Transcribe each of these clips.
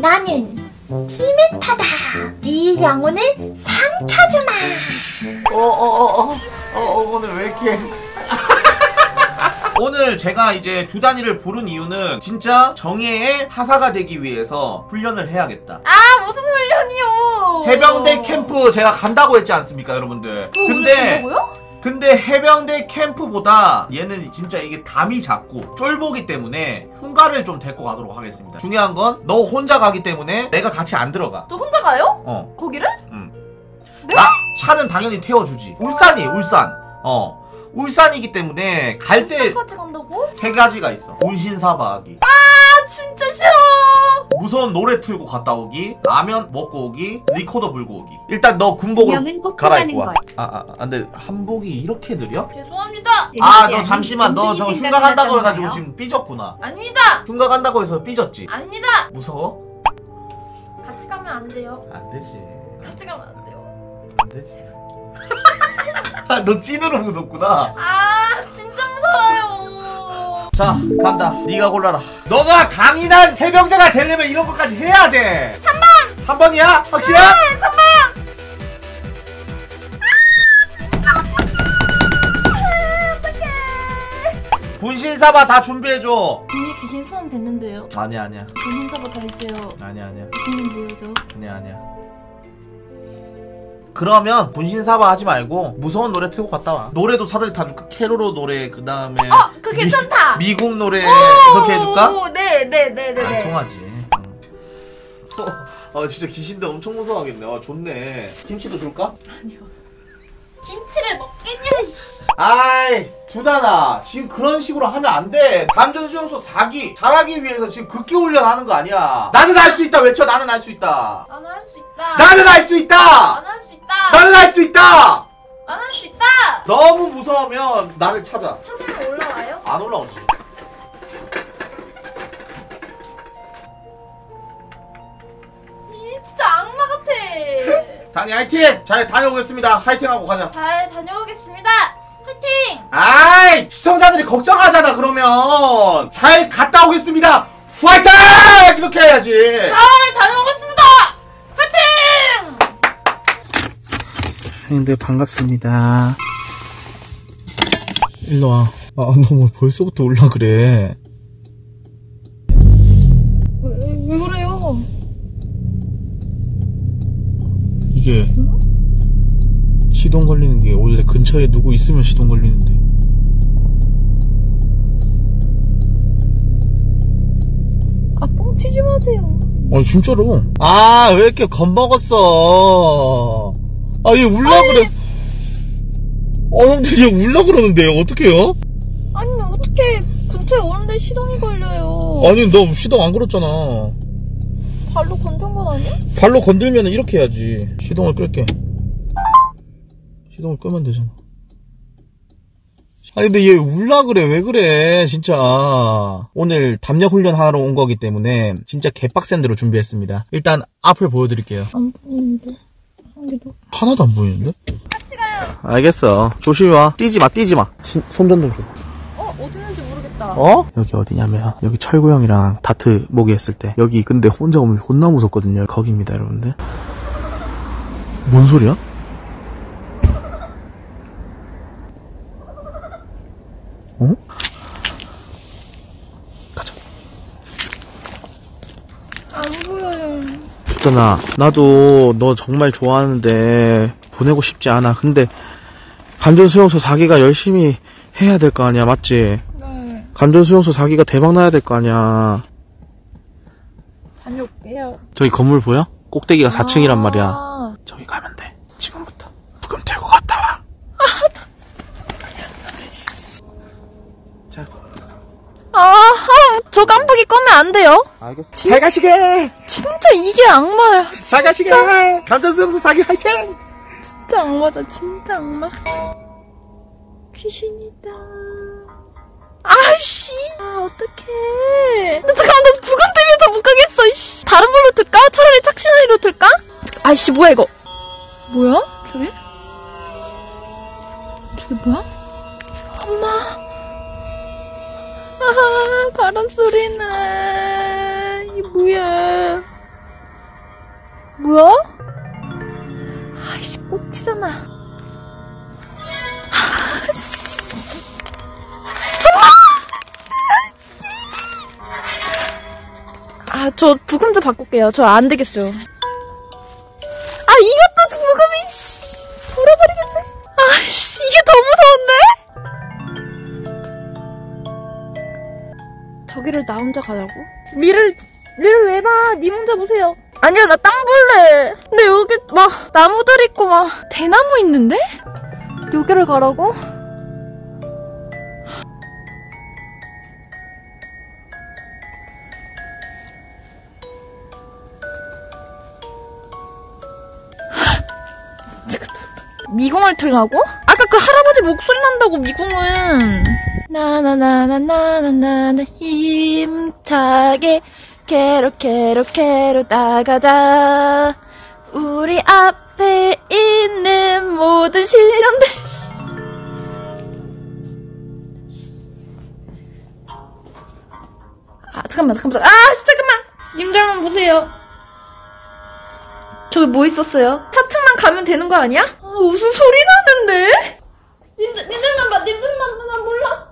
나는 티멘타다. 네 영혼을 삼켜주마. 어어어어 어, 어, 어, 오늘 왜 이렇게 오늘 제가 이제 두 단위를 부른 이유는 진짜 정예의 하사가 되기 위해서 훈련을 해야겠다. 아 무슨 훈련이요? 해병대 캠프 제가 간다고 했지 않습니까, 여러분들? 근데? 근데 해병대 캠프보다 얘는 진짜 이게 담이 작고 쫄보기 때문에 훈가를 좀 데리고 가도록 하겠습니다. 중요한 건 너 혼자 가기 때문에 내가 같이 안 들어가. 또 혼자 가요? 어. 거기를? 나 차는 당연히 태워주지. 울산이 울산. 어. 울산이기 때문에 갈 때 세? 가지가 있어. 운신사바하기. 아 진짜 싫어. 무서운 노래 틀고 갔다 오기. 라면 먹고 오기. 리코더 불고 오기. 일단 너꼭 갈아입고 와. 것. 아, 아, 아, 근데 한복이 이렇게 느려? 죄송합니다. 아, 너 잠시만. 너 저거 흉가 간다고 해가지고. 지금 삐졌구나. 아닙니다. 흉가 간다고 해서 삐졌지. 아닙니다. 무서워? 같이 가면 안 돼요. 안 되지. 같이 가면 안 돼요. 안 되지. 너 찐으로 무섭구나. 아. 자 간다 네가 골라라 너가 강인한 해병대가 되려면 이런 것까지 해야 돼 3번 3번이야? 확실해? 분신사바 다 준비해줘 이미 귀신 소환 됐는데요. 아니야 아니야 사고 다 있어요. 아니야 아니야 귀신님 보여줘. 아니야 아니야 그러면 분신사바 하지 말고 무서운 노래 틀고 갔다 와 노래도 사다리 타줄까? 캐로로 노래 그 다음에 어, 그 괜찮다. 미 국 노래 그렇게 해줄까? 오, 네, 네, 네, 네, 안 네. 통하지. 어, 아 진짜 귀신들 엄청 무서워하겠네. 아 좋네. 김치도 줄까? 김치를 먹겠냐? 아이 두다나 지금 그런 식으로 하면 안 돼. 감전 수용소 4기 잘하기 위해서 지금 극기 훈련하는 거 아니야. 나는 할 수 있다 외쳐. 나는 할 수 있다. 나는 할 수 있다. 나는 할 수 있다. 나는 할 수 있다. 나는 할 수 있다. 할수 있다. 너무 무서우면 나를 찾아. 찾으면 올라와요? 안 올라오지. 이 진짜 악마 같아. 당이 화이팅! 잘 다녀오겠습니다. 화이팅하고 가자. 잘 다녀오겠습니다. 화이팅! 아이 시청자들이 걱정하잖아 그러면 잘 갔다 오겠습니다 화이팅 이렇게 해야지 잘 다녀오겠습니다. 형님들 반갑습니다. 일로 와. 아, 너뭐 벌써부터 올라 그래. 왜, 왜 그래요? 이게 시동 걸리는 게 원래 근처에 누구 있으면 시동 걸리는데. 아, 뻥치지 마세요. 아니 진짜로. 아 왜 이렇게 겁먹었어. 아 얘 울라 그래. 어 형들 얘 울라 그러는데요. 어떡해요? 아니, 어떻게 근처에 오는데 시동이 걸려요. 아니 너 시동 안 걸었잖아. 발로 건전 건 아니야? 발로 건들면 이렇게 해야지. 시동을 끌게. 시동을 끄면 되잖아. 아니 근데 얘 울라 그래 왜 그래 진짜 오늘 담력 훈련 하러 온 거기 때문에 진짜 개빡센 대로 준비했습니다 일단 앞을 보여드릴게요 안 보이는데. 한 개도. 하나도 안 보이는데? 같이 가요 알겠어 조심히 와 뛰지 마 뛰지 마 손전 좀 줘. 어, 어디 있는지 모르겠다. 어? 여기 어디냐면 여기 철구 형이랑 다트 모기 했을 때 여기 근데 혼자 오면 존나 무섭거든요 거기입니다 여러분들 뭔 소리야? 어? 가자 안 보여요. 좋잖아 나도 너 정말 좋아하는데 보내고 싶지 않아 근데 감전 수용소 4기가 열심히 해야 될 거 아니야 맞지? 네. 감전 수용소 4기가 대박 나야 될 거 아니야 다녀올게요. 저기 건물 보여? 꼭대기가 4층이란 말이야. 아, 저기 가면 돼. 지금부터. 부금 들고 갔다 아, 저 깜빡이 꺼면 안 돼요? 알겠어. 잘 가시게! 진짜 이게 악마야. 잘 가시게! 감전수용소 4기 화이팅! 진짜 악마다, 진짜 악마. 귀신이다. 아씨, 아, 어떡해. 나 잠깐만, 나 부금 때문에 더 못 가겠어, 이씨. 다른 걸로 들까? 차라리 착신아이로 들까? 아씨, 뭐야, 이거. 뭐야? 저게? 저게 뭐야? 엄마. 아, 바람 소리 나. 이 뭐야? 뭐야? 아이씨, 꽃이잖아. 아씨. 아, 저 부금 좀 바꿀게요. 저 안 되겠어요. 아, 이것도 부금이, 씨. 돌아버리겠네. 아이씨, 이게 더 무서운데? 저기를 나 혼자 가자고? 미를, 미를 왜 봐? 니 혼자 보세요. 아니야, 나 땅 볼래. 근데 여기 막 나무들 있고 막 대나무 있는데? 여기를 가라고? 미궁을 틀라고? 아까 그 할아버지 목소리 난다고 미궁은 나나나나나나나 힘차게 캐로 캐로 캐로 나가자 우리 앞에 있는 모든 시련들 아 잠깐만 잠깐만 아 잠깐만 님들만 보세요 저기 뭐 있었어요? 4층만 가면 되는 거 아니야? 아, 무슨 소리 나는데? 님들, 님들만 봐, 님들만 봐, 나 몰라.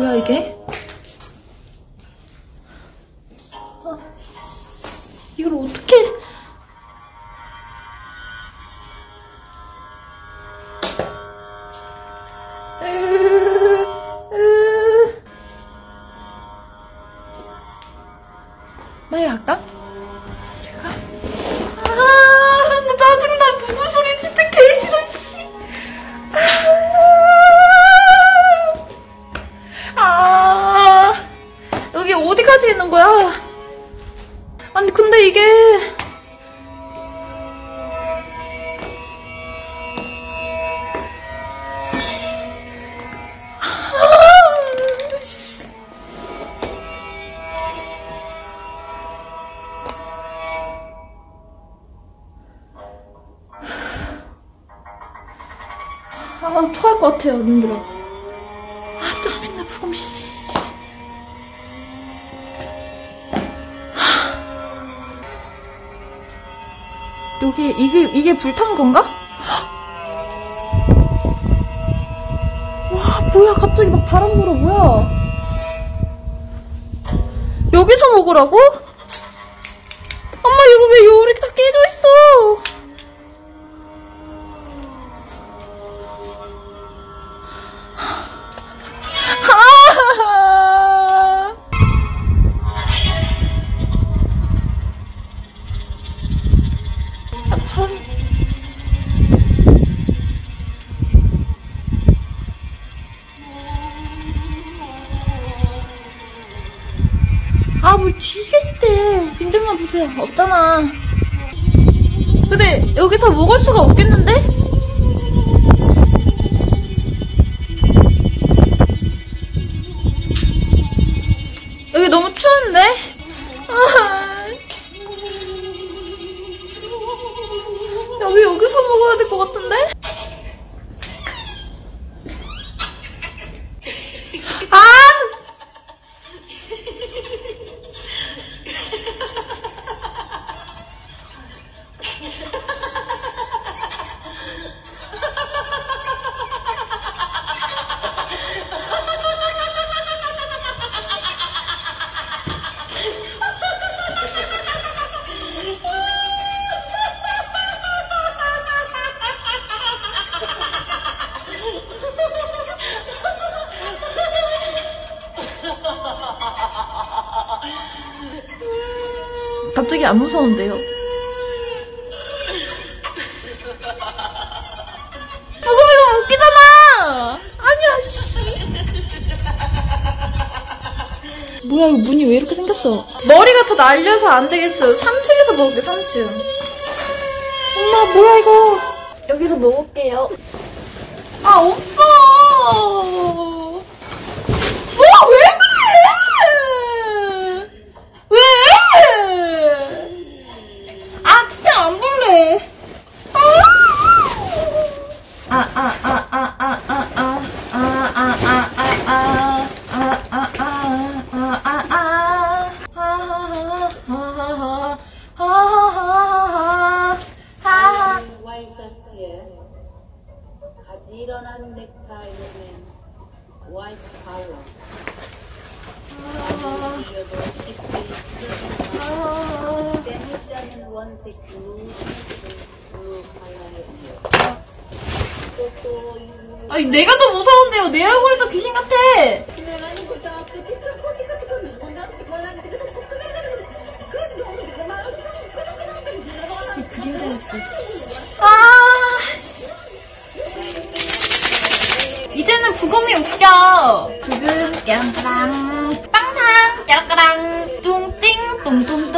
뭐야, 이게? 아, 이걸 어떻게. 빨리 갈까? 것 같아요, 눈들어. 아, 짜증나, 부금, 씨. 하. 여기, 이게, 이게 불탄 건가? 와, 뭐야, 갑자기 막 바람 불어, 뭐야. 여기서 먹으라고? 엄마, 이거 왜 요리 다 깨져 있어? 뭘 있대. 님들만 보세요. 없잖아. 근데 여기서 먹을 수가 없겠는데? 여기 너무 추운데? 갑자기 안 무서운데요? 부금이 너무 웃기잖아! 아니야, 씨. 뭐야, 이거 문이 왜 이렇게 생겼어? 머리가 더 날려서 안 되겠어요. 3층에서 먹을게, 3층. 엄마, 뭐야, 이거. 여기서 먹을게요. 아, 없 아, 아니 내가 더 무서운데요. 내 얼굴이 더 귀신 같아. 이 그림자였어. 아! 부금이 웃겨. 부금 깨랑까랑 빵상 깨랑까랑 뚱띵 뚱뚱뚱뚱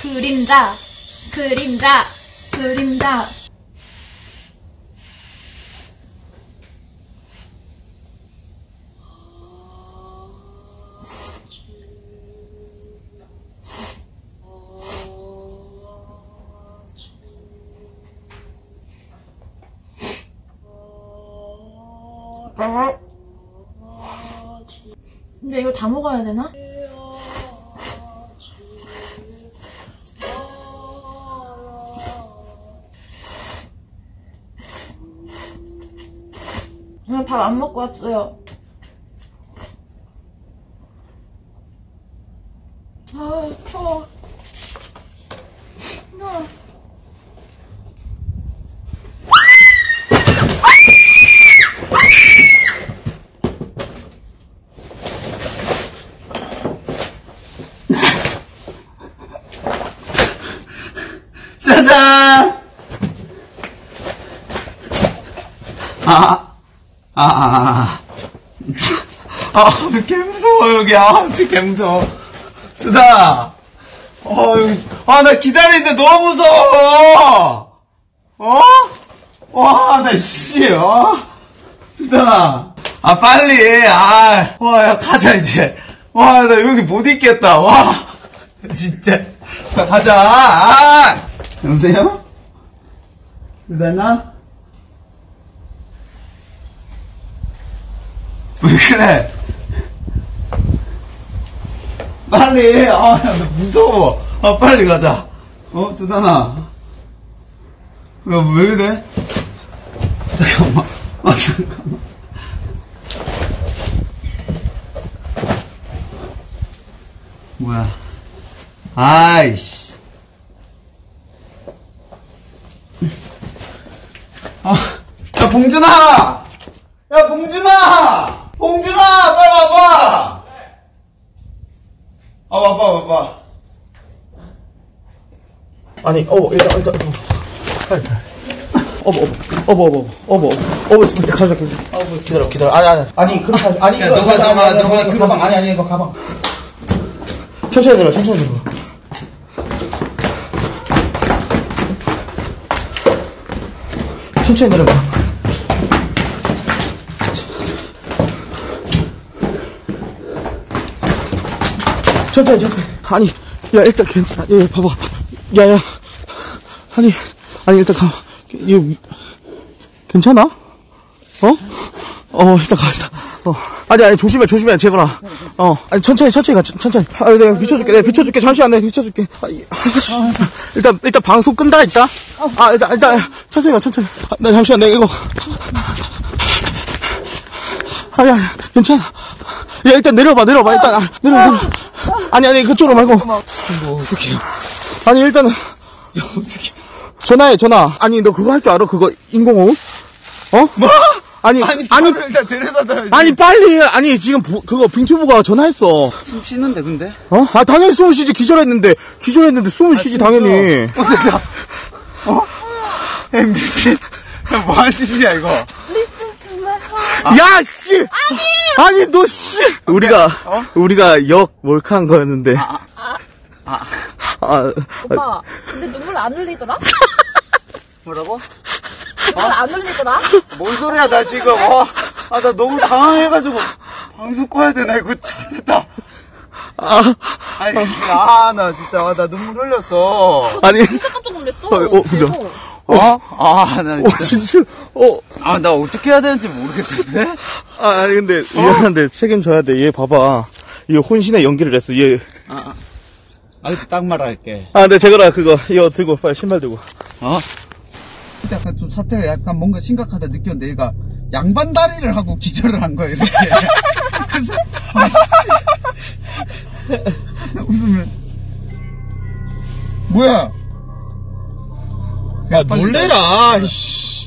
그림자, 그림자, 그림자. 근데 이걸 다 먹어야 되나? 오늘 밥 안 먹고 왔어요. 아, 추워. 아. 짜잔! 아, 아, 아, 아. 아, 개 무서워, 여기. 아, 진짜 개 무서워. 쓰다! 어, 아, 나 기다리는데 너무 무서워! 어? 와, 나, 씨, 어? 쓰다! 아, 빨리, 아, 와, 야, 가자, 이제. 와, 나 여기 못 있겠다, 와. 진짜. 자, 가자, 아! 여보세요? 쓰다나? 그래? 빨리, 아, 야, 나 무서워. 아, 빨리 가자. 어, 두단아. 야, 왜 이래? 잠깐만. 아, 잠깐만. 뭐야. 아이씨. 아, 야, 봉준아! 야, 봉준아! 봉준아! 빨리 와봐! 아, 와봐, 와봐. 아니, 어버, 일단, 일단. 빨리, 빨리. 어버, 어버, 어버, 어버, 어버, 어버, 진짜 가져갈게. 기다려, 기다려. 아니, 아니. 아니, 그렇게 하지. 아니, 야, 이거, 너가, 너가, 너가 들어서. 가방, 아니, 아니, 이거 가방. 천천히 들어, 천천히 들어. 천천히 내려봐. 천천히, 천천히. 아니, 야, 일단 괜찮아. 야, 야, 봐봐. 야, 야. 아니, 아니, 일단 가. 이거, 괜찮아? 어? 어, 일단 가, 일단. 어. 아니, 아니, 조심해, 조심해, 재건아. 어. 아니, 천천히, 천천히 가, 천- 천천히. 아, 내가 비춰줄게, 내가 비춰줄게. 잠시만, 내가 비춰줄게. 아. 일단, 일단 방송 끈다, 일단. 아, 일단, 일단, 천천히 가, 천천히. 아, 나 잠시만, 내가 이거. 아니, 아니, 괜찮아. 야, 일단 내려봐, 내려봐, 일단. 아, 내려, 내려. 아니, 아니, 그쪽으로 말고. 어떡해. 아니, 일단은. 전화해, 전화. 아니, 너 그거 할 줄 알아? 그거, 인공호흡? 어? 뭐? 아니, 아니, 아니, 일단 데려다 놔야지. 아니, 빨리. 아니, 지금 보- 그거 빙튜브가 전화했어. 숨 쉬는데, 근데? 어? 아, 당연히 숨을 쉬지. 기절했는데. 기절했는데 숨을 쉬지, 당연히. 어? MBC. 뭐 하는 짓이야, 이거? 야, 씨! 아니, 너, 씨! 우리가, 우리가 역 몰카한 거였는데. 아, 아, 오빠, 근데 눈물 안 흘리더라? 뭐라고? 눈물 안 흘리더라? 뭔 소리야, 나 지금, 어. 아, 나 너무 당황해가지고, 방송 꺼야 되나, 이거 잘됐다. 아, 아니, 아, 나 진짜, 아, 나 눈물 흘렸어. 아니, 진짜 깜짝 놀랐어. 어, 어. 어? 아, 나 어, 진짜. 진짜, 어. 아, 나 어떻게 해야 되는지 모르겠던데? 아, 아니, 근데, 미안한데, 책임져야 돼. 얘 봐봐. 얘 혼신의 연기를 했어, 얘. 아, 아, 딱 말할게. 아, 근데 제거라, 그거, 이거 들고, 빨리 신발 들고. 어? 약간 좀 사태가 약간 뭔가 심각하다 느꼈는데 얘가 양반 다리를 하고 기절을 한 거야 이렇게 그래서 아, 씨. 웃으면 뭐야 야, 놀래라. 씨.